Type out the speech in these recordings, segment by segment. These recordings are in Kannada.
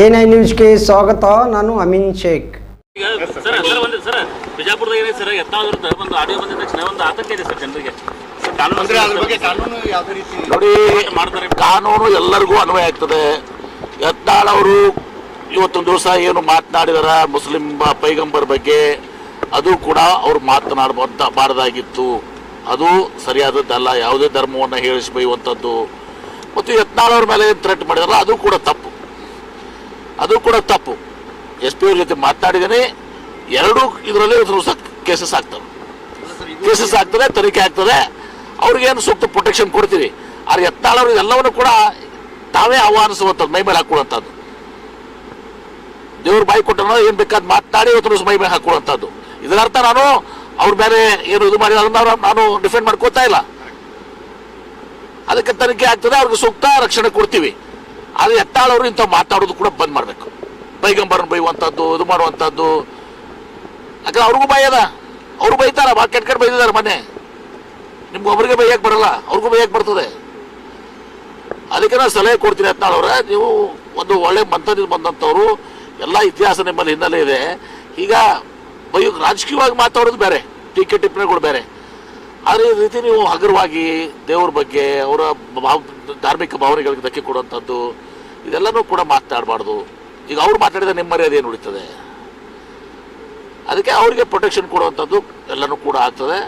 ಎನ್ ಐ ನ್ಯೂಸ್ಗೆ ಸ್ವಾಗತ ನಾನು ಅಮಿನ್ ಶೇಖ್. ಸರ್ ಸರ್ ಒಂದು ಸರ್. ಬಿಜಾಪುರದಾಗ ಏನಿದೆ ಸರ್ ಯತ್ನಾಳ್ ವಿರುದ್ಧ ಒಂದು ಆಡಿಯೋ ಬಂದಿದ ತಕ್ಷಣ ಒಂದು ಆತಂಕ ಇದೆ ಸರ್ ಜನರಿಗೆ. ಕಾನೂನು ಅಂದ್ರೆ ಬಗ್ಗೆ ಕಾನೂನು ಯಾವುದೇ ರೀತಿ ನೋಡಿ ಮಾಡ್ತಾರೆ. ಕಾನೂನು ಎಲ್ಲರಿಗೂ ಅನ್ವಯ ಆಗ್ತದೆ. ಯತ್ನಾಳ್ ಅವರು ಇವತ್ತೊಂದು ದಿವಸ ಏನು ಮಾತನಾಡಿದಾರ ಮುಸ್ಲಿಂ ಪೈಗಂಬರ್ ಬಗ್ಗೆ ಅದು ಕೂಡ ಅವ್ರು ಮಾತನಾಡಬಾರ್ದ ಬಾರದಾಗಿತ್ತು. ಅದು ಸರಿಯಾದದ್ದಲ್ಲ ಯಾವುದೇ ಧರ್ಮವನ್ನು ಹೇಳಿಸಿ ಬೈಯುವಂಥದ್ದು ಮತ್ತು ಯತ್ನಾಳ್ ಅವ್ರ ಮೇಲೆ ಥ್ರೆಟ್ ಮಾಡಿದಾರ ಅದು ಕೂಡ ತಪ್ಪು. ಅದು ಕೂಡ ತಪ್ಪು. ಎಸ್ ಪಿ ಅವ್ರ ಜೊತೆ ಮಾತನಾಡಿದ್ದೇನೆ ಎರಡೂ ಇದರಲ್ಲಿ ಕೇಸಸ್ ಆಗ್ತವೆ. ಕೇಸಸ್ ಆಗ್ತದೆ, ತನಿಖೆ ಆಗ್ತದೆ. ಅವ್ರಿಗೇನು ಸೂಕ್ತ ಪ್ರೊಟೆಕ್ಷನ್ ಕೊಡ್ತೀವಿ ಆದ್ರೆ ಎತ್ತಾಳವ್ರು ಎಲ್ಲವನ್ನು ಕೂಡ ತಾವೇ ಆಹ್ವಾನಿಸುವಂಥದ್ದು, ಮೈ ಮೇಲೆ ಹಾಕೊಳ್ಳುವಂಥದ್ದು. ದೇವ್ರ ಬಾಯಿ ಕೊಟ್ಟನ ಏನು ಬೇಕಾದ್ ಮಾತಾಡಿ ಇವತ್ತು ಮೈ ಮೇಲೆ ಹಾಕೊಳ್ಳುವಂಥದ್ದು. ಇದರ ಅರ್ಥ ನಾನು ಅವ್ರ ಮೇಲೆ ಏನು ಇದು ಮಾಡಿ ನಾನು ಡಿಫೆಂಡ್ ಮಾಡ್ಕೋತಾ ಇಲ್ಲ. ಅದಕ್ಕೆ ತನಿಖೆ ಆಗ್ತದೆ, ಅವ್ರಿಗೆ ಸೂಕ್ತ ರಕ್ಷಣೆ ಕೊಡ್ತೀವಿ. ಆದ್ರೆ ಎತ್ತಾಳವರು ಇಂಥ ಮಾತಾಡೋದು ಕೂಡ ಬಂದ್ ಮಾಡಬೇಕು. ಬೈಗಂಬರನ್ನ ಬೈಯುವಂಥದ್ದು, ಇದು ಮಾಡುವಂಥದ್ದು. ಯಾಕಂದ್ರೆ ಅವ್ರಿಗೂ ಭಯ ಅದ. ಅವ್ರು ಬೈತಾರ ಭಾಳ ಕೆಟ್ಟ ಕೆಟ್ಟ ಬೈದಿದ್ದಾರೆ ಮನೆ ನಿಮ್ಗೆ ಒಬ್ಬರಿಗೆ ಬೈಯಕ್ಕೆ ಬರಲ್ಲ, ಅವ್ರಿಗೂ ಬೈಯಕ್ಕೆ ಬರ್ತದೆ. ಅದಕ್ಕೆ ನಾನು ಸಲಹೆ ಕೊಡ್ತೀನಿ ಎತ್ತಾಳವ್ರೆ ನೀವು ಒಂದು ಒಳ್ಳೆ ಮಂತ್ರದಿಂದ ಬಂದಂಥವ್ರು, ಎಲ್ಲ ಇತಿಹಾಸ ನಿಮ್ಮಲ್ಲಿ ಹಿನ್ನೆಲೆ ಇದೆ. ಈಗ ಬೈಯೋ, ರಾಜಕೀಯವಾಗಿ ಮಾತಾಡೋದು ಬೇರೆ, ಟೀಕೆ ಟಿಪ್ಪಣಿಗಳು ಬೇರೆ. ಆದರೆ ಈ ರೀತಿ ನೀವು ಹಗುರವಾಗಿ ದೇವ್ರ ಬಗ್ಗೆ, ಅವರ ಭಾವ, ಧಾರ್ಮಿಕ ಭಾವನೆಗಳಿಗೆ ಧಕ್ಕೆ ಕೊಡುವಂಥದ್ದು ಇದೆಲ್ಲನೂ ಕೂಡ ಮಾತಾಡಬಾರ್ದು. ಈಗ ಅವ್ರು ಮಾತಾಡಿದ ನಿಮ್ಮ ಮರ್ಯಾದೆ ಏನು ಉಳಿತದೆ? ಅದಕ್ಕೆ ಅವರಿಗೆ ಪ್ರೊಟೆಕ್ಷನ್ ಕೊಡುವಂಥದ್ದು ಎಲ್ಲನೂ ಕೂಡ ಆಗ್ತದೆ.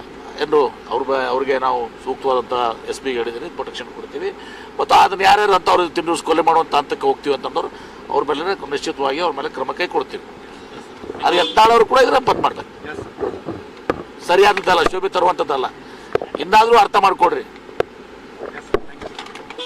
ಎಂದು ಅವ್ರ ಅವ್ರಿಗೆ ನಾವು ಸೂಕ್ತವಾದಂಥ ಎಸ್ ಪಿಗೆ ಹೇಳಿದ್ದೀನಿ ಪ್ರೊಟೆಕ್ಷನ್ ಕೊಡ್ತೀವಿ. ಮತ್ತು ಅದನ್ನು ಯಾರ್ಯಾರು ಅಂತ ಅವ್ರಿಗೆ ತಿಂದು ಕೊಲೆ ಮಾಡುವಂಥ ಹಂತಕ್ಕೆ ಹೋಗ್ತೀವಿ ಅಂತಂದ್ರೆ ಅವ್ರ ಮೇಲೆ ನಿಶ್ಚಿತವಾಗಿ ಅವ್ರ ಮೇಲೆ ಕ್ರಮ ಕೈ ಕೊಡ್ತೀವಿ ಅದು ಎಂತಾಳವರು ಕೂಡ ಇದನ್ನ ಬಂದ್ ಮಾಡ್ತಾರೆ ಸರಿಯಾದದ್ದಲ್ಲ ಶೋಭೆ ತರುವಂಥದ್ದಲ್ಲ ಇನ್ನಾದರೂ ಅರ್ಥ ಮಾಡ್ಕೊಡ್ರಿ.